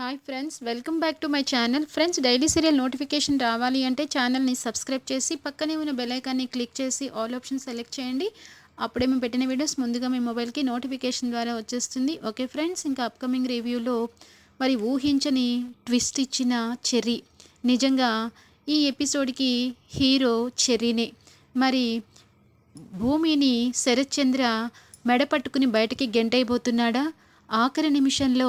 Hi friends welcome back to my channel friends daily serial notification రావాలి అంటే ఛానల్ని subscribe చేసి పక్కనే ఉన్న బెలైకాన్ని క్లిక్ చేసి ఆల్ ఆప్షన్ సెలెక్ట్ చేయండి. అప్పుడే మేము పెట్టిన వీడియోస్ ముందుగా మీ మొబైల్కి నోటిఫికేషన్ ద్వారా వచ్చేస్తుంది. ఓకే ఫ్రెండ్స్ ఇంకా అప్కమింగ్ రివ్యూలో మరి ఊహించని ట్విస్ట్ ఇచ్చిన చెర్రీ. నిజంగా ఈ ఎపిసోడ్కి హీరో చెర్రీనే. మరి భూమిని శరత్చంద్ర మెడ పట్టుకుని బయటకి గెంటైపోతున్నాడా? ఆఖరి నిమిషంలో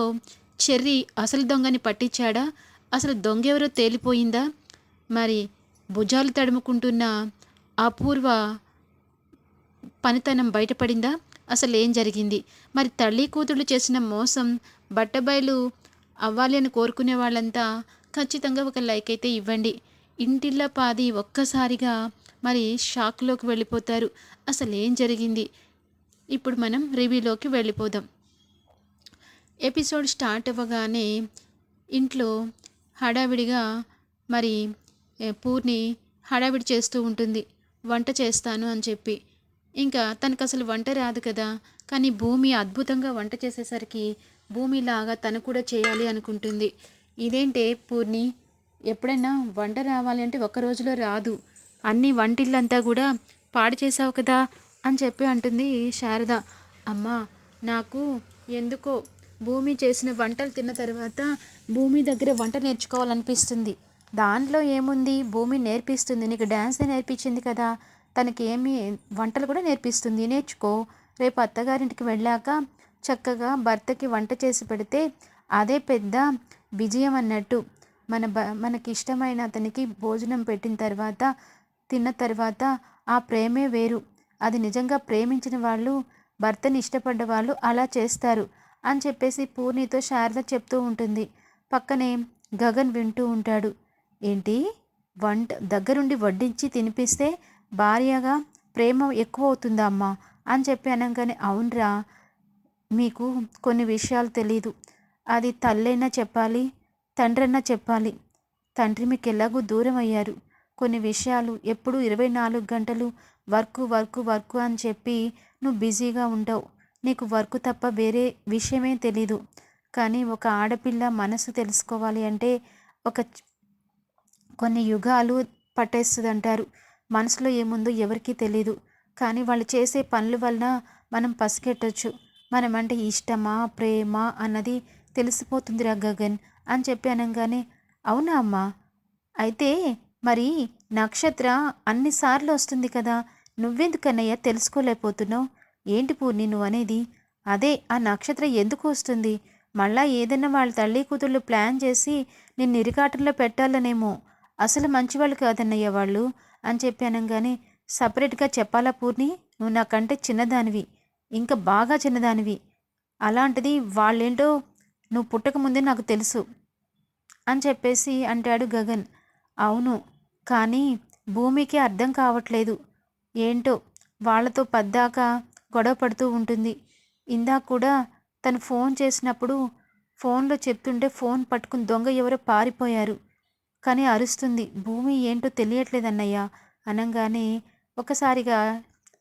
చెర్రీ అసలు దొంగని పట్టించాడా? అసలు దొంగ ఎవరో తేలిపోయిందా? మరి భుజాలు తడుముకుంటున్న అపూర్వ పనితనం బయటపడిందా? అసలు ఏం జరిగింది? మరి తల్లి కూతుళ్ళు చేసిన మోసం బట్టబయలు అవ్వాలి అని కోరుకునే వాళ్ళంతా ఖచ్చితంగా ఒక లైక్ అయితే ఇవ్వండి. ఇంటిల్ల పాది ఒక్కసారిగా మరి షాక్లోకి వెళ్ళిపోతారు. అసలు ఏం జరిగింది? ఇప్పుడు మనం రివ్యూలోకి వెళ్ళిపోదాం. ఎపిసోడ్ స్టార్ట్ అవ్వగానే ఇంట్లో హడావిడిగా మరి పూర్ణి హడావిడి చేస్తూ ఉంటుంది. వంట చేస్తాను అని చెప్పి. ఇంకా తనకు అసలు వంట రాదు కదా. కానీ భూమి అద్భుతంగా వంట చేసేసరికి భూమిలాగా తను కూడా చేయాలి అనుకుంటుంది. ఇదేంటే పూర్ణి ఎప్పుడైనా వంట రావాలి అంటే ఒక్క రోజులో రాదు. అన్ని వంటిళ్ళంతా కూడా పాడు చేసావు కదా అని చెప్పి అంటుంది శారద. అమ్మా నాకు ఎందుకో భూమి చేసిన వంటలు తిన్న తర్వాత భూమి దగ్గర వంట నేర్చుకోవాలనిపిస్తుంది. దాంట్లో ఏముంది? భూమి నేర్పిస్తుంది. నీకు డ్యాన్సే నేర్పించింది కదా. తనకి ఏమి వంటలు కూడా నేర్పిస్తుంది. నేర్చుకో. రేపు అత్తగారింటికి వెళ్ళాక చక్కగా భర్తకి వంట చేసి పెడితే అదే పెద్ద విజయం అన్నట్టు. మన బ మనకి ఇష్టమైన అతనికి భోజనం పెట్టిన తర్వాత తిన్న తర్వాత ఆ ప్రేమే వేరు. అది నిజంగా ప్రేమించిన వాళ్ళు భర్తని ఇష్టపడ్డ వాళ్ళు అలా చేస్తారు. అని చెప్పేసి పూర్ణితో శారద చెప్తూ ఉంటుంది. పక్కనే గగన్ వింటూ ఉంటాడు. ఏంటి? వంట దగ్గరుండి వడ్డించి తినిపిస్తే భార్యగా ప్రేమ ఎక్కువ అవుతుందా అమ్మా? అని చెప్పి అనగానే అవునరా మీకు కొన్ని విషయాలు తెలీదు. అది తల్లైనా చెప్పాలి తండ్రన్నా చెప్పాలి. తండ్రి మీకు ఎలాగూ దూరం అయ్యారు కొన్ని విషయాలు ఎప్పుడు ఇరవై నాలుగు గంటలు వర్క్ వర్క్ వర్క్ అని చెప్పి నువ్వు బిజీగా ఉంటావు. నీకు వర్క్ తప్ప వేరే విషయమే తెలీదు. కానీ ఒక ఆడపిల్ల మనసు తెలుసుకోవాలి అంటే ఒక కొన్ని యుగాలు పట్టేస్తుంది అంటారు మనసులో ఏముందో ఎవరికీ తెలీదు. కానీ వాళ్ళు చేసే పనుల వలన మనం పసిగెట్టచ్చు. మనం అంటే ఇష్టమా ప్రేమ అన్నది తెలిసిపోతుందిరా గగన్ అని చెప్పి అనగానే అవునా అమ్మా? అయితే మరి నక్షత్ర అన్నిసార్లు వస్తుంది కదా నువ్వెందుకన్నయ్య తెలుసుకోలేకపోతున్నావు? ఏంటి పూర్ణి నువ్వు అనేది అదే ఆ నక్షత్రం ఎందుకు వస్తుంది? మళ్ళా ఏదైనా వాళ్ళ తల్లి కూతుళ్ళు ప్లాన్ చేసి నిన్ను ఇరికాటంలో పెట్టాలనేమో. అసలు మంచివాళ్ళు కాదన్నయ్య వాళ్ళు అని చెప్పి అనగానే సపరేట్గా చెప్పాలా పూర్ణి? నువ్వు నాకంటే చిన్నదానివి ఇంకా బాగా చిన్నదానివి. అలాంటిది వాళ్ళేంటో నువ్వు పుట్టకముందే నాకు తెలుసు అని చెప్పేసి అంటాడు గగన్. అవును కానీ భూమికి అర్థం కావట్లేదు. ఏంటో వాళ్ళతో పద్దాక గొడవ పడుతూ ఉంటుంది. ఇందాక కూడా తను ఫోన్ చేసినప్పుడు ఫోన్లో చెప్తుంటే ఫోన్ పట్టుకుని దొంగ ఎవరో పారిపోయారు. కానీ అరుస్తుంది భూమి ఏంటో తెలియట్లేదన్నయ్య అనగానే ఒకసారిగా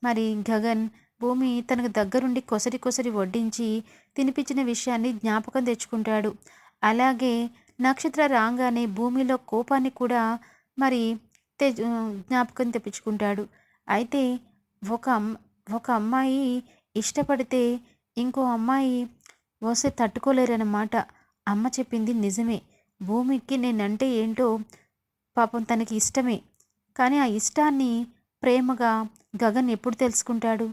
మరి గగన్ భూమి తనకు దగ్గరుండి కొసరి కొసరి వడ్డించి తినిపించిన విషయాన్ని జ్ఞాపకం తెచ్చుకుంటాడు. అలాగే నక్షత్ర రాగానే భూమిలో కోపాన్ని కూడా మరి తె జ్ఞాపకం తెప్పించుకుంటాడు. అయితే ఒక ఒక అమ్మాయి ఇష్టపడితే ఇంకో అమ్మాయి వస్తే తట్టుకోలేరన్నమాట. అమ్మ చెప్పింది నిజమే. భూమికి నేనంటే ఏంటో పాపం తనకి ఇష్టమే. కానీ ఆ ఇష్టాన్ని ప్రేమగా గగన్ ఎప్పుడు తెలుసుకుంటాడు?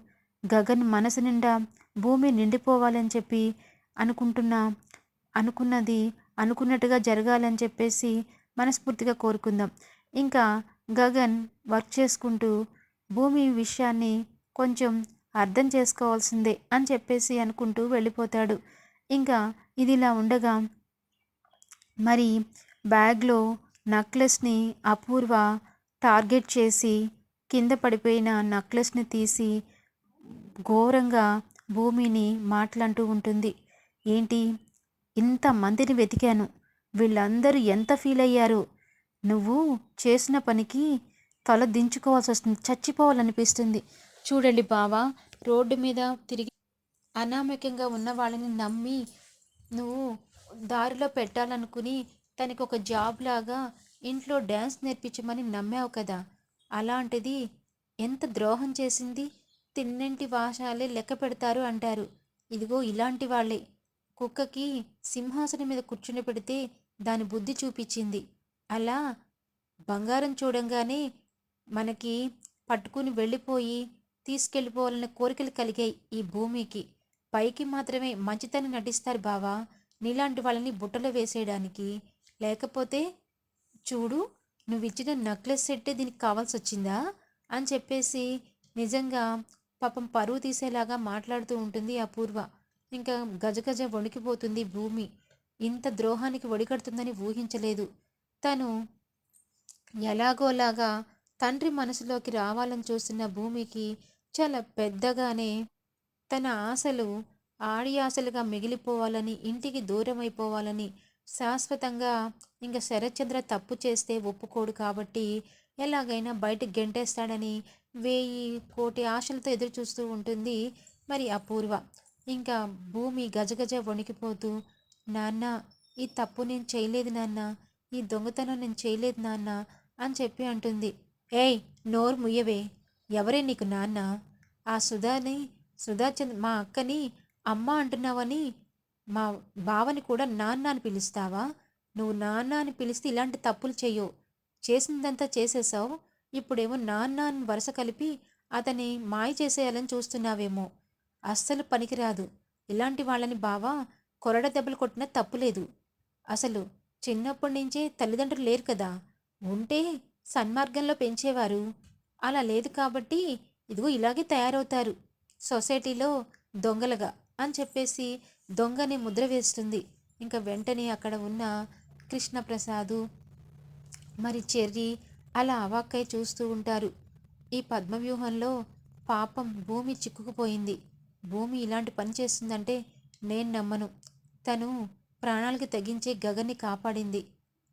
గగన్ మనసు నిండా భూమి నిండిపోవాలని చెప్పి అనుకుంటున్నా అనుకున్నది అనుకున్నట్టుగా జరగాలని చెప్పేసి మనస్ఫూర్తిగా కోరుకుందాం. ఇంకా గగన్ వర్క్ చేసుకుంటూ భూమి విషయాన్ని కొంచెం అర్థం చేసుకోవాల్సిందే అని చెప్పేసి అనుకుంటూ వెళ్ళిపోతాడు. ఇంకా ఇది ఇలా ఉండగా మరి బ్యాగ్లో నక్లెస్ని అపూర్వ టార్గెట్ చేసి కింద పడిపోయిన నక్లెస్ని తీసి ఘోరంగా భూమిని మాట్లాడుతూ ఉంటుంది. ఏంటి? ఇంతమందిని వెతికాను. వీళ్ళందరూ ఎంత ఫీల్ అయ్యారు? నువ్వు చేసిన పనికి తల దించుకోవాల్సి వస్తుంది. చచ్చిపోవాలనిపిస్తుంది. చూడండి బావా రోడ్డు మీద తిరిగి అనామకంగా ఉన్న వాళ్ళని నమ్మి నువ్వు దారిలో పెట్టాలనుకుని తనకి ఒక జాబ్ లాగా ఇంట్లో డ్యాన్స్ నేర్పించమని నమ్మావు కదా. అలాంటిది ఎంత ద్రోహం చేసింది? తిన్నంటి వాసాలే లెక్క పెడతారు అంటారు. ఇదిగో ఇలాంటి వాళ్ళే. కుక్కకి సింహాసనం మీద కూర్చుని పెడితే దాని బుద్ధి చూపించింది. అలా బంగారం చూడంగానే మనకి పట్టుకుని వెళ్ళిపోయి తీసుకెళ్ళిపోవాలనే కోరికలు కలిగాయి ఈ భూమికి పైకి మాత్రమే మంచితనం నటిస్తారు బావా. నీలాంటి వాళ్ళని బుట్టలో వేసేయడానికి. లేకపోతే చూడు నువ్వు ఇచ్చిన నెక్లెస్ సెట్టే దీనికి కావాల్సి వచ్చిందా అని చెప్పేసి నిజంగా పాపం పరువు తీసేలాగా మాట్లాడుతూ ఉంటుంది అపూర్వ. ఇంకా గజగజ వణికిపోతుంది భూమి. ఇంత ద్రోహానికి ఒడిగడుతుందని ఊహించలేదు. తను ఎలాగోలాగా తండ్రి మనసులోకి రావాలని చూస్తున్న భూమికి చాలా పెద్దగానే తన ఆశలు ఆడి ఆశలుగా మిగిలిపోవాలని ఇంటికి దూరం అయిపోవాలని శాశ్వతంగా ఇంకా శరత్చంద్ర తప్పు చేస్తే ఒప్పుకోడు కాబట్టి ఎలాగైనా బయటకు గెంటేస్తాడని వేయి కోటి ఆశలతో ఎదురు చూస్తూ ఉంటుంది మరి అపూర్వ. ఇంకా భూమి గజగజ వణికిపోతూ నాన్న ఈ తప్పు నేను చేయలేదు నాన్న ఈ దొంగతనం నేను చేయలేదు నాన్న అని చెప్పి అంటుంది. ఏయ్ నోరు ముయ్యవే ఎవరే నీకు నాన్న? ఆ సుధాని సుధాచంద్ మా అక్కని అమ్మ అంటున్నావని మా బావని కూడా నాన్న అని పిలుస్తావా? నువ్వు నాన్న అని పిలిస్తే ఇలాంటి తప్పులు చేయవు చేసిందంతా చేసేసావు ఇప్పుడేమో నాన్న అని వరుస కలిపి అతని మాయ చేసేయాలని చూస్తున్నావేమో. అస్సలు పనికిరాదు. ఇలాంటి వాళ్ళని బావా కొరడ దెబ్బలు కొట్టినా తప్పులేదు. అసలు చిన్నప్పటి నుంచే తల్లిదండ్రులు లేరు కదా. ఉంటే సన్మార్గంలో పెంచేవారు. అలా లేదు కాబట్టి ఇదిగో ఇలాగే తయారవుతారు సొసైటీలో దొంగలుగా అని చెప్పేసి దొంగని ముద్ర వేస్తుంది. ఇంకా వెంటనే అక్కడ ఉన్న కృష్ణప్రసాదు మరి చెర్రి అలా అవాక్కై చూస్తూ ఉంటారు. ఈ పద్మవ్యూహంలో పాపం భూమి చిక్కుకుపోయింది. భూమి ఇలాంటి పని చేస్తుందంటే నేను నమ్మను. తను ప్రాణాలకు తెగించే గగన్ని కాపాడింది.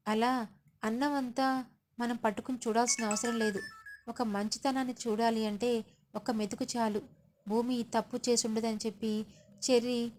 అలా అన్నమంతా మనం పట్టుకుని చూడాల్సిన అవసరం లేదు. ఒక మంచితనాన్ని చూడాలి అంటే ఒక మెతుకు చాలు. భూమి తప్పు చేసుండదని చెప్పి చెర్రీ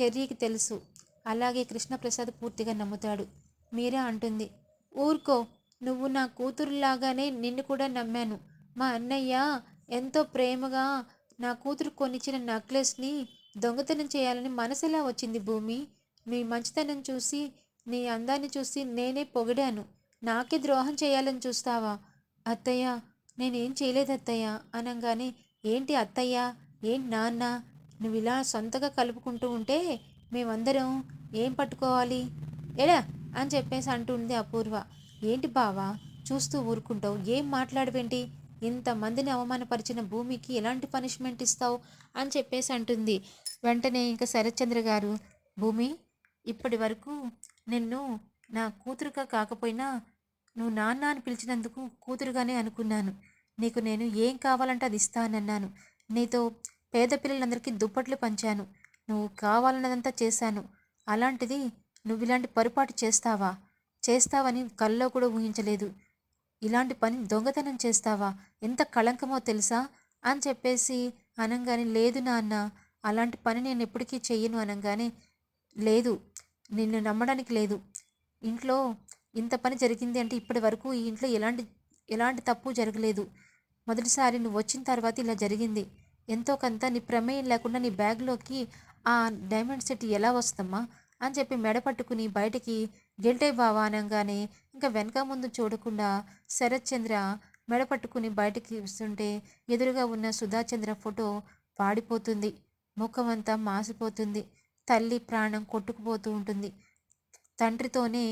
చెర్రీకి తెలుసు. అలాగే కృష్ణప్రసాద్ పూర్తిగా నమ్ముతాడు. మీరా అంటుంది. ఊరుకో నువ్వు నా కూతురులాగానే నిన్ను కూడా నమ్మాను. మా అన్నయ్య ఎంతో ప్రేమగా నా కూతురు కొనిచ్చిన నెక్లెస్ని దొంగతనం చేయాలని మనసులా వచ్చింది భూమి? నీ మంచితనం చూసి నీ అందాన్ని చూసి నేనే పొగిడాను. నాకే ద్రోహం చేయాలని చూస్తావా? అత్తయ్య నేనేం చేయలేదు అత్తయ్య. అనగానే ఏంటి అత్తయ్య? ఏంటి నాన్న? నువ్వు ఇలా సొంతగా కలుపుకుంటూ ఉంటే మేమందరం ఏం పట్టుకోవాలి? ఎడా అని చెప్పేసి అంటుంది అపూర్వ. ఏంటి బావా? చూస్తూ ఊరుకుంటావు. ఏం మాట్లాడవేంటి? ఇంతమందిని అవమానపరిచిన భూమికి ఎలాంటి పనిష్మెంట్ ఇస్తావు? అని చెప్పేసి అంటుంది. వెంటనే ఇంకా శరత్చంద్ర గారు భూమి ఇప్పటి వరకు నిన్ను నా కూతురుగా కాకపోయినా నువ్వు నాన్న అని పిలిచినందుకు కూతురుగానే అనుకున్నాను. నీకు నేను ఏం కావాలంటే అది ఇస్తానన్నాను. నీతో పేద పిల్లలందరికీ దుప్పట్లు పంచాను. నువ్వు కావాలన్నదంతా చేశాను. అలాంటిది నువ్వు ఇలాంటి పొరపాటు చేస్తావా? చేస్తావని కల్లో కూడా ఊహించలేదు. ఇలాంటి పని దొంగతనం చేస్తావా? ఎంత కళంకమో తెలుసా? అని చెప్పేసి అనగానే లేదు నాన్న అలాంటి పని నేను ఎప్పటికీ చెయ్యను అనగానే లేదు నిన్ను నమ్మడానికి లేదు. ఇంట్లో ఇంత పని జరిగింది అంటే ఇప్పటి వరకు ఈ ఇంట్లో ఎలాంటి ఎలాంటి తప్పు జరగలేదు. మొదటిసారి నువ్వు వచ్చిన తర్వాత ఇలా జరిగింది. ఎంతో కొంత నీ ప్రమేయం లేకుండా నీ బ్యాగ్లోకి ఆ డైమండ్ సెట్ ఎలా వస్తమ్మా అని చెప్పి మెడ పట్టుకుని బయటికి గెంటే బావా అనగానే ఇంకా వెనక ముందు చూడకుండా శరత్ చంద్ర మెడ పట్టుకుని బయటికి వస్తుంటే ఎదురుగా ఉన్న సుధాచంద్ర ఫోటో పాడిపోతుంది. ముఖమంతా మాసిపోతుంది. తల్లి ప్రాణం కొట్టుకుపోతూ ఉంటుంది. తండ్రితోనే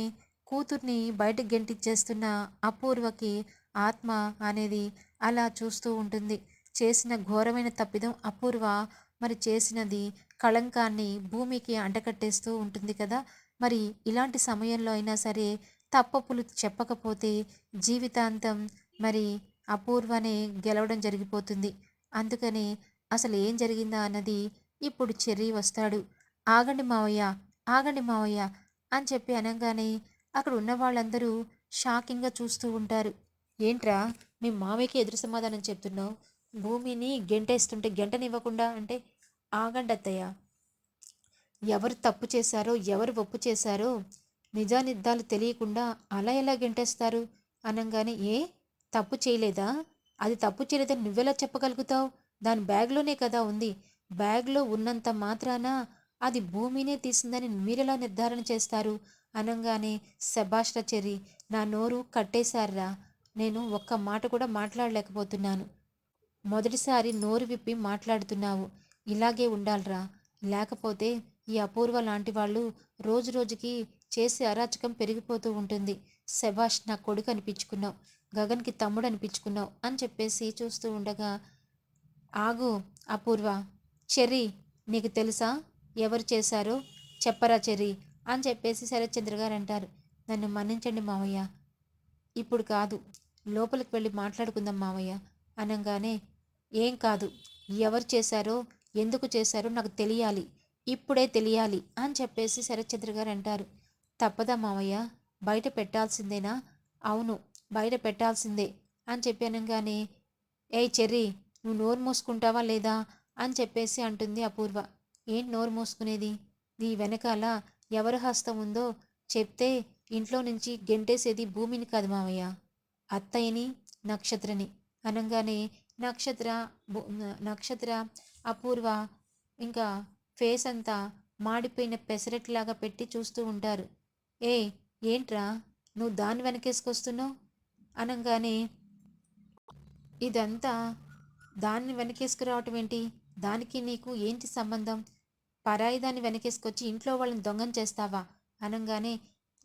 కూతుర్ని బయటకు గెంటిచ్చేస్తున్న అపూర్వకి ఆత్మ అనేది అలా చూస్తూ ఉంటుంది. చేసిన ఘోరమైన తప్పిదం అపూర్వ. మరి చేసినది కళంకాన్ని భూమికి అంటకట్టేస్తూ ఉంటుంది కదా! మరి ఇలాంటి సమయంలో అయినా సరే తప్పప్పులు చెప్పకపోతే జీవితాంతం మరి అపూర్వనే గెలవడం జరిగిపోతుంది. అందుకని అసలు ఏం జరిగిందా అన్నది ఇప్పుడు చెర్రీ వస్తాడు. ఆగండి మావయ్య! ఆగండి మావయ్య! అని చెప్పి అనగానే అక్కడ ఉన్న వాళ్ళందరూ షాకింగ్గా చూస్తూ ఉంటారు. ఏంట్రా? మీ మామయ్యకి ఎదురు సమాధానం చెప్తున్నావు? భూమిని గెంటేస్తుంటే గెంటనివ్వకుండా అంటే ఆగండి అత్తయ్య ఎవరు తప్పు చేశారో ఎవరు ఒప్పు చేశారో నిజానిద్దాలు తెలియకుండా అలా ఎలా గెంటేస్తారు? అనగానే ఏ? తప్పు చేయలేదా? అది తప్పు చేయలేదని నువ్వెలా చెప్పగలుగుతావు? దాని బ్యాగ్లోనే కదా ఉంది. బ్యాగ్లో ఉన్నంత మాత్రాన అది భూమినే తీసిందని మీరెలా నిర్ధారణ చేస్తారు? అనగానే శభాష్ర నా నోరు కట్టేశారా? నేను ఒక్క మాట కూడా మాట్లాడలేకపోతున్నాను. మొదటిసారి నోరు విప్పి మాట్లాడుతున్నావు. ఇలాగే ఉండాలిరా. లేకపోతే ఈ అపూర్వ లాంటి వాళ్ళు రోజు రోజుకి చేసే అరాచకం పెరిగిపోతూ ఉంటుంది. శభాష్ నా కొడుకు అనిపించుకున్నావు. గగన్కి తమ్ముడు అనిపించుకున్నావు అని చెప్పేసి చూస్తూ ఉండగా ఆగు అపూర్వ. చెర్రీ నీకు తెలుసా? ఎవరు చేశారో? చెప్పరా చెర్రీ అని చెప్పేసి శరత్చంద్ర గారు అంటారు. నన్ను మన్నించండి మావయ్య. ఇప్పుడు కాదు. లోపలికి వెళ్ళి మాట్లాడుకుందాం మావయ్య అనగానే ఏం కాదు. ఎవరు చేశారో ఎందుకు చేశారో నాకు తెలియాలి. ఇప్పుడే తెలియాలి అని చెప్పేసి శరత్చంద్ర గారు అంటారు. తప్పదా మావయ్య బయట పెట్టాల్సిందేనా? అవును. బయట పెట్టాల్సిందే అని చెప్పి అనగానే ఏయ్ చెర్రీ నువ్వు నోరు మూసుకుంటావా లేదా? అని చెప్పేసి అంటుంది అపూర్వ. ఏం నోరు మూసుకునేది? నీ వెనకాల ఎవరు హస్తం ఉందో చెప్తే ఇంట్లో నుంచి గెంటేసేది భూమిని కాదు మావయ్య అత్తయ్యని నక్షత్రని అనగానే నక్షత్ర నక్షత్ర అపూర్వ ఇంకా ఫేస్ అంతా మాడిపోయిన పెసరట్లాగా పెట్టి చూస్తూ ఉంటారు. ఏ ఏంట్రా? నువ్వు దాన్ని వెనకేసుకొస్తున్నావు? అనగానే ఇదంతా దాన్ని వెనకేసుకురావటం ఏంటి? దానికి నీకు ఏంటి సంబంధం? పరాయి దాన్ని వెనకేసుకొచ్చి ఇంట్లో వాళ్ళని దొంగం చేస్తావా? అనగానే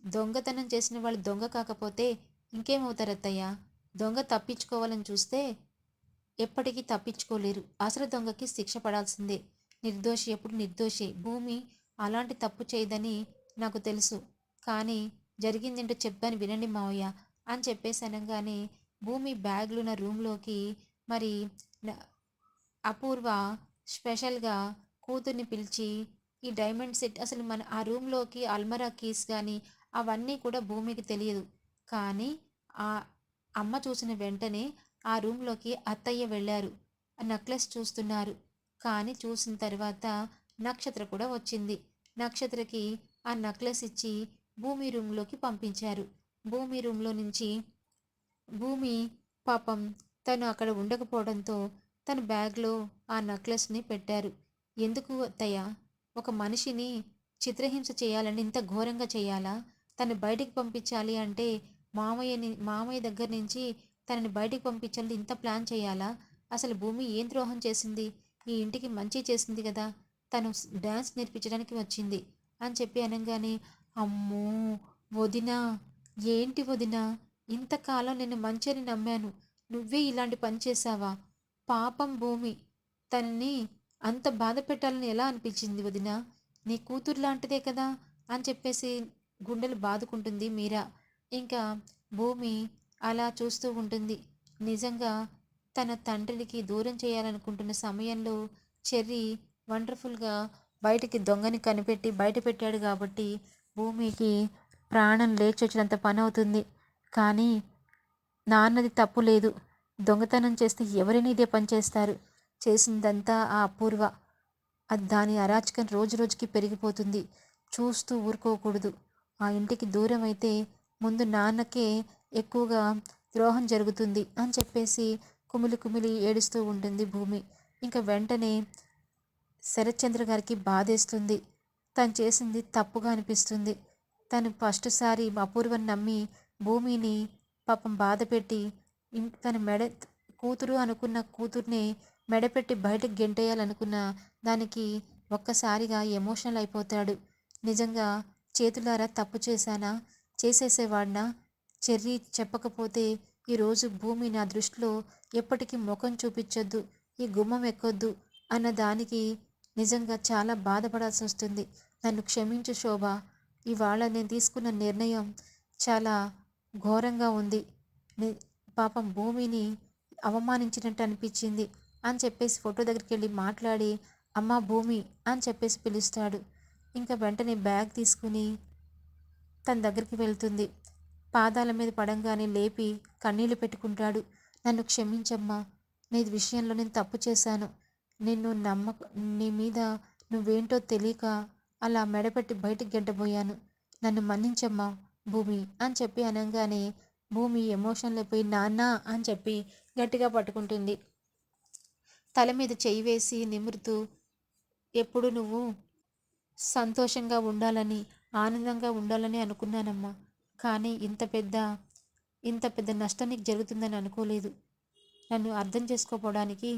దొంగతనం చేసిన వాళ్ళు దొంగ కాకపోతే ఇంకేమవుతారు అత్తయ్య దొంగ తప్పించుకోవాలని చూస్తే ఎప్పటికీ తప్పించుకోలేరు. అసలు దొంగకి శిక్ష పడాల్సిందే. నిర్దోషి ఎప్పుడు నిర్దోషి. భూమి అలాంటి తప్పు చేయదని నాకు తెలుసు. కానీ జరిగిందేంటో చెప్పాను వినండి మావయ్య అని చెప్పేసి అనగానే భూమి బ్యాగ్లున్న రూమ్లోకి మరి అపూర్వ స్పెషల్గా కూతుర్ని పిలిచి ఈ డైమండ్ సెట్ అసలు మన ఆ రూమ్లోకి అల్మరా కీస్ కానీ అవన్నీ కూడా భూమికి తెలియదు. కానీ ఆ అమ్మ చూసిన వెంటనే ఆ రూమ్లోకి అత్తయ్య వెళ్ళారు. నెక్లెస్ చూస్తున్నారు. కానీ చూసిన తర్వాత నక్షత్ర కూడా వచ్చింది. నక్షత్రకి ఆ నెక్లెస్ ఇచ్చి భూమి రూమ్లోకి పంపించారు. భూమి రూమ్లో నుంచి భూమి పాపం తను అక్కడ ఉండకపోవడంతో తన బ్యాగ్లో ఆ నెక్లెస్ని పెట్టారు. ఎందుకు అత్తయ్య? ఒక మనిషిని చిత్రహింస చేయాలని ఇంత ఘోరంగా చేయాలా? తను బయటికి పంపించాలి అంటే మామయ్యని మామయ్య దగ్గర నుంచి తనని బయటికి పంపించాలని ఇంత ప్లాన్ చేయాలా? అసలు భూమి ఏం ద్రోహం చేసింది? ఈ ఇంటికి మంచి చేసింది కదా. తను డ్యాన్స్ నేర్పించడానికి వచ్చింది అని చెప్పి అనగానే అమ్మో వదినా ఏంటి వదినా? ఇంతకాలం నేను మంచిని నమ్మాను. నువ్వే ఇలాంటి పని చేశావా? పాపం భూమి. తనని అంత బాధ పెట్టాలని ఎలా అనిపించింది వదిన? నీ కూతురు లాంటిదే కదా అని చెప్పేసి గుండెలు బాదుకుంటుంది మీరా. ఇంకా భూమి అలా చూస్తూ ఉంటుంది. నిజంగా తన తండ్రికి దూరం చేయాలనుకుంటున్న సమయంలో చెర్రీ వండర్ఫుల్గా బయటికి దొంగని కనిపెట్టి బయట పెట్టాడు కాబట్టి భూమికి ప్రాణం లేచొచ్చినంత పని అవుతుంది కానీ నాన్నది తప్పు లేదు. దొంగతనం చేస్తే ఎవరైనా ఇదే పని చేస్తారు. చేసిందంతా ఆ అపూర్వ. అది దాని అరాచకం రోజు రోజుకి పెరిగిపోతుంది. చూస్తూ ఊరుకోకూడదు. ఆ ఇంటికి దూరం అయితే ముందు నాన్నకే ఎక్కువగా ద్రోహం జరుగుతుంది అని చెప్పేసి కుమిలి కుమిలి ఏడుస్తూ ఉంటుంది భూమి. ఇంకా వెంటనే శరత్చంద్ర గారికి బాధేస్తుంది. తను చేసింది తప్పుగా అనిపిస్తుంది. తను ఫస్ట్ సారి అపూర్వని నమ్మి భూమిని పాపం బాధ పెట్టి తన మెడ కూతురు అనుకున్న కూతుర్ని మెడపెట్టి బయటకు గెంటేయాలనుకున్న దానికి ఒక్కసారిగా ఎమోషనల్ అయిపోతాడు. నిజంగా చేతులారా తప్పు చేశానా? చేసేసేవాడినా? చెర్రీ చెప్పకపోతే ఈరోజు భూమి నా దృష్టిలో ఎప్పటికీ ముఖం చూపించొద్దు ఈ గుమ్మం ఎక్కొద్దు అన్న దానికి నిజంగా చాలా బాధపడాల్సి వస్తుంది నన్ను క్షమించు శోభ. ఇవాళ నేను తీసుకున్న నిర్ణయం చాలా ఘోరంగా ఉంది. పాపం భూమిని అవమానించినట్టు అనిపించింది అని చెప్పేసి ఫోటో దగ్గరికి వెళ్ళి మాట్లాడి అమ్మ భూమి అని చెప్పేసి పిలుస్తాడు. ఇంకా వెంటనే బ్యాగ్ తీసుకుని తన దగ్గరికి వెళ్తుంది. పాదాల మీద పడంగానే లేపి కన్నీళ్ళు పెట్టుకుంటాడు. నన్ను క్షమించమ్మా. నీ విషయంలో నేను తప్పు చేశాను. నిన్ను నమ్మక నీ మీద నువ్వేంటో తెలియక అలా మెడపెట్టి బయటికి గెడ్డబోయాను నన్ను మన్నించమ్మా భూమి అని చెప్పి అనగానే భూమి ఎమోషన్లో పోయి నాన్న అని చెప్పి గట్టిగా పట్టుకుంటుంది. తల మీద చెయ్యి వేసి నిమురుతూ ఎప్పుడు నువ్వు సంతోషంగా ఉండాలని ఆనందంగా ఉండాలని అనుకున్నానమ్మా. కానీ ఇంత పెద్ద ఇంత పెద్ద నష్టం నీకు జరుగుతుందని అనుకోలేదు. నన్ను అర్థం చేసుకోపోవడానికి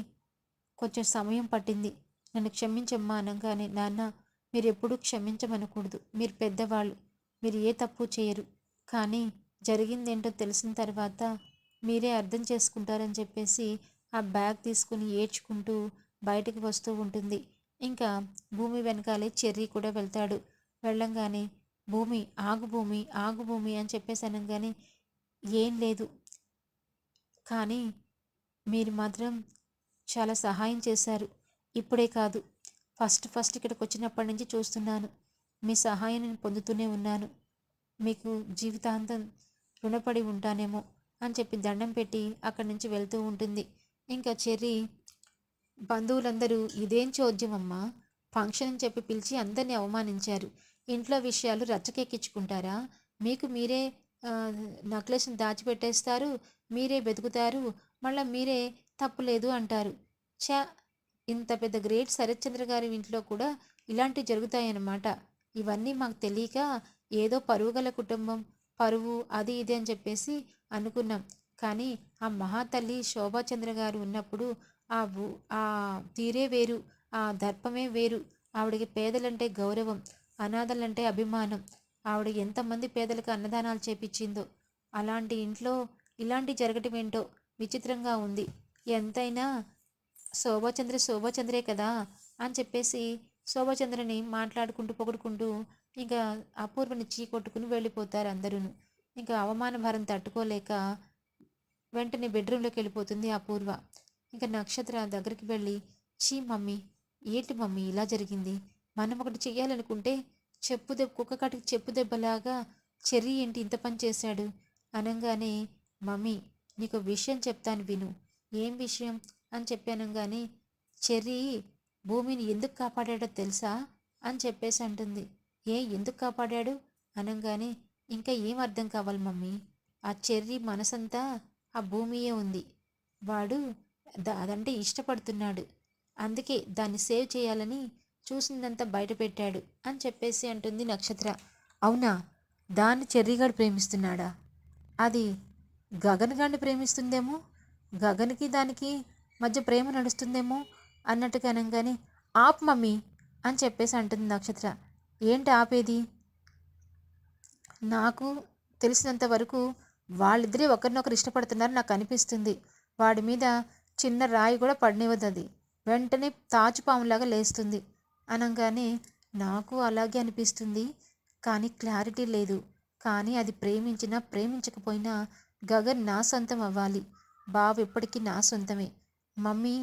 కొంచెం సమయం పట్టింది. నన్ను క్షమించమ్మా అనగానే నాన్న మీరు ఎప్పుడూ క్షమించమనకూడదు. మీరు పెద్దవాళ్ళు. మీరు ఏ తప్పు చేయరు. కానీ జరిగిందేంటో తెలిసిన తర్వాత మీరే అర్థం చేసుకుంటారని చెప్పేసి ఆ బ్యాగ్ తీసుకుని ఏడ్చుకుంటూ బయటకు వస్తూ ఉంటుంది. ఇంకా భూమి వెనకాలే చెర్రీ కూడా వెళ్తాడు. వెళ్ళంగానే భూమి ఆగు భూమి ఆగు భూమి అని చెప్పేసి అనగానే ఏం లేదు. కానీ మీరు మాత్రం చాలా సహాయం చేశారు. ఇప్పుడే కాదు. ఫస్ట్ ఫస్ట్ ఇక్కడికి వచ్చినప్పటి నుంచి చూస్తున్నాను. మీ సహాయం నేను పొందుతూనే ఉన్నాను. మీకు జీవితాంతం రుణపడి ఉంటానేమో అని చెప్పి దండం పెట్టి అక్కడి నుంచి వెళ్తూ ఉంటుంది. ఇంకా చెర్రీ బంధువులందరూ ఇదేం చోద్యమమ్మా ఫంక్షన్ అని చెప్పి పిలిచి అందరినీ అవమానించారు. ఇంట్లో విషయాలు రచ్చకెక్కించుకుంటారా? మీకు మీరే నక్లెస్ని దాచిపెట్టేస్తారు మీరే బతుకుతారు మళ్ళీ మీరే తప్పులేదు అంటారు. చా ఇంత పెద్ద గ్రేట్ శరత్చంద్ర గారి ఇంట్లో కూడా ఇలాంటివి జరుగుతాయన్నమాట. ఇవన్నీ మాకు తెలియక ఏదో పరువు గల కుటుంబం పరువు అది ఇది అని చెప్పేసి అనుకున్నాం. కానీ ఆ మహాతల్లి శోభాచంద్ర గారు ఉన్నప్పుడు ఆ ఆ తీరే వేరు ఆ దర్పమే వేరు. ఆవిడకి పేదలంటే గౌరవం. అనాథలంటే అభిమానం. ఆవిడ ఎంతమంది పేదలకు అన్నదానాలు చేపించిందో అలాంటి ఇంట్లో ఇలాంటి జరగటం ఏంటో విచిత్రంగా ఉంది. ఎంతైనా శోభాచంద్ర శోభాచంద్రే కదా అని చెప్పేసి శోభాచంద్రని మాట్లాడుకుంటూ పొగుడుకుంటూ ఇంకా అపూర్వని చీకొట్టుకుని వెళ్ళిపోతారు అందరూ ఇంకా అవమాన భారం తట్టుకోలేక వెంటనే బెడ్రూమ్లోకి వెళ్ళిపోతుంది అపూర్వ. ఇంకా నక్షత్ర దగ్గరికి వెళ్ళి చీ మమ్మీ ఏంటి మమ్మీ ఇలా జరిగింది? మనం ఒకటి చెయ్యాలనుకుంటే చెప్పు దెబ్బ కుక్క కాటికి చెప్పు దెబ్బలాగా చెర్రీ ఏంటి ఇంత పని చేశాడు? అనగానే మమ్మీ నీకు విషయం చెప్తాను విను. ఏం విషయం? అని చెప్పానంగానే చెర్రీ భూమిని ఎందుకు కాపాడాడో తెలుసా? అని చెప్పేసి అంటుంది. ఏ ఎందుకు కాపాడాడు? అనగానే ఇంకా ఏం అర్థం కావాలి మమ్మీ? ఆ చెర్రీ మనసంతా ఆ భూమియే ఉంది. వాడు దా- అదంటే ఇష్టపడుతున్నాడు. అందుకే దాన్ని సేవ్ చేయాలని చూసిందంతా బయట పెట్టాడు అని చెప్పేసి అంటుంది నక్షత్ర. అవునా? దాన్ని చెర్రీగాడు ప్రేమిస్తున్నాడా? అది గగన్ గాడిని ప్రేమిస్తుందేమో? గగన్కి దానికి మధ్య ప్రేమ నడుస్తుందేమో అన్నట్టుగా అనగానే ఆప్ మమ్మీ అని చెప్పేసి అంటుంది నక్షత్ర. ఏంటి ఆపేది? నాకు తెలిసినంత వరకు వాళ్ళిద్దరే ఒకరినొకరు ఇష్టపడుతున్నారు నాకు అనిపిస్తుంది. వాడి మీద చిన్న రాయి కూడా పడనివ్వదు అది. వెంటనే తాచుపాములాగా లేస్తుంది. అనగానే నాకు అలాగే అనిపిస్తుంది. కానీ క్లారిటీ లేదు. కానీ అది ప్రేమించినా ప్రేమించకపోయినా గగన్ నా సొంతం అవ్వాలి. బావ ఎప్పటికీ నా సొంతమే. మమ్మీ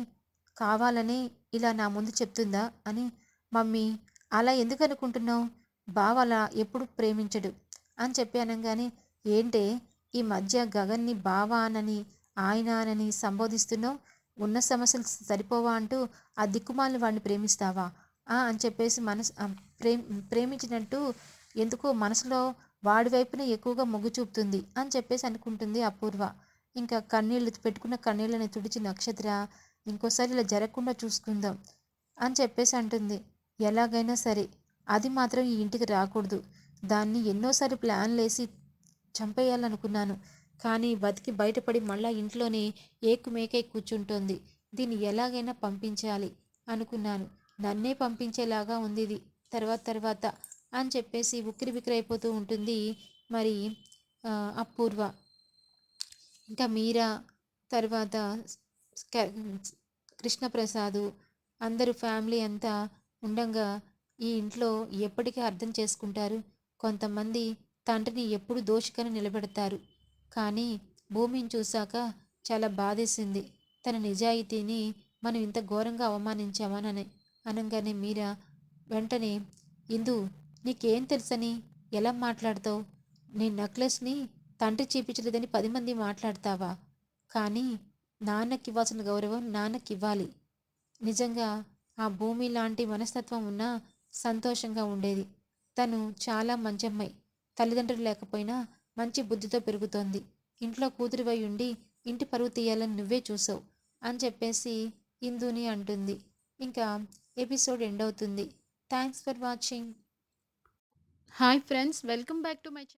కావాలని ఇలా నా ముందు చెప్తుందా? అని మమ్మీ అలా ఎందుకు అనుకుంటున్నావు? బావ అలా ఎప్పుడు ప్రేమించడు. అని చెప్పి అనగానే ఏంటే ఈ మధ్య గగన్ని బావా అనని ఆయన అనని సంబోధిస్తున్నావు? ఉన్న సమస్యలు సరిపోవా అంటూ ఆ దిక్కుమాలిన వాడిని ప్రేమిస్తావా? అని చెప్పేసి మనసు ప్రేమి ప్రేమ ప్రేమించినట్టు ఎందుకో మనసులో వాడి వైపునే ఎక్కువగా మొగ్గు చూపుతుంది అని చెప్పేసి అనుకుంటుంది అపూర్వ. ఇంకా కన్నీళ్ళు పెట్టుకున్న కన్నీళ్ళని తుడిచి నక్షత్ర ఇంకోసారి ఇలా జరగకుండా చూసుకుందాం అని చెప్పేసి అంటుంది. ఎలాగైనా సరే అది మాత్రం ఈ ఇంటికి రాకూడదు. దాన్ని ఎన్నోసారి ప్లాన్లు వేసి చంపేయాలనుకున్నాను. కానీ బతికి బయటపడి మళ్ళా ఇంట్లోనే ఏకుమేకై కూర్చుంటోంది. దీన్ని ఎలాగైనా పంపించాలి అనుకున్నాను. నన్నే పంపించేలాగా ఉంది ఇది తర్వాత తర్వాత అని చెప్పేసి ఉక్కిరి బిక్కిరి అయిపోతూ ఉంటుంది మరి అపూర్వ. ఇంకా మీరా తర్వాత క- కృష్ణప్రసాదు అందరూ ఫ్యామిలీ అంతా ఉండంగా ఈ ఇంట్లో ఎప్పటికీ అర్థం చేసుకుంటారు? కొంతమంది తండ్రిని ఎప్పుడు దోషికని నిలబెడతారు. కానీ భూమిని చూశాక చాలా బాధేసింది. తన నిజాయితీని మనం ఇంత ఘోరంగా అవమానించామనని అనగానే మీరా వెంటనే ఇందు నీకేం తెలుసని ఎలా మాట్లాడతావు? నీ నెక్లెస్ని తండ్రి చూపించలేదని పది మంది మాట్లాడతావా? కానీ నాన్నకి ఇవ్వాల్సిన గౌరవం నాన్నకి ఇవ్వాలి నిజంగా ఆ భూమి లాంటి మనస్తత్వం ఉన్నా సంతోషంగా ఉండేది. తను చాలా మంచి అమ్మాయి తల్లిదండ్రులు లేకపోయినా మంచి బుద్ధితో పెరుగుతోంది. ఇంట్లో కూతురివై ఉండి ఇంటి పరువు తీయాలని నువ్వే చూసావు అని చెప్పేసి ఇందుని అంటుంది. ఇంకా ఎపిసోడ్ ఎండ్ అవుతుంది. Thanks for watching. Hi friends welcome back to my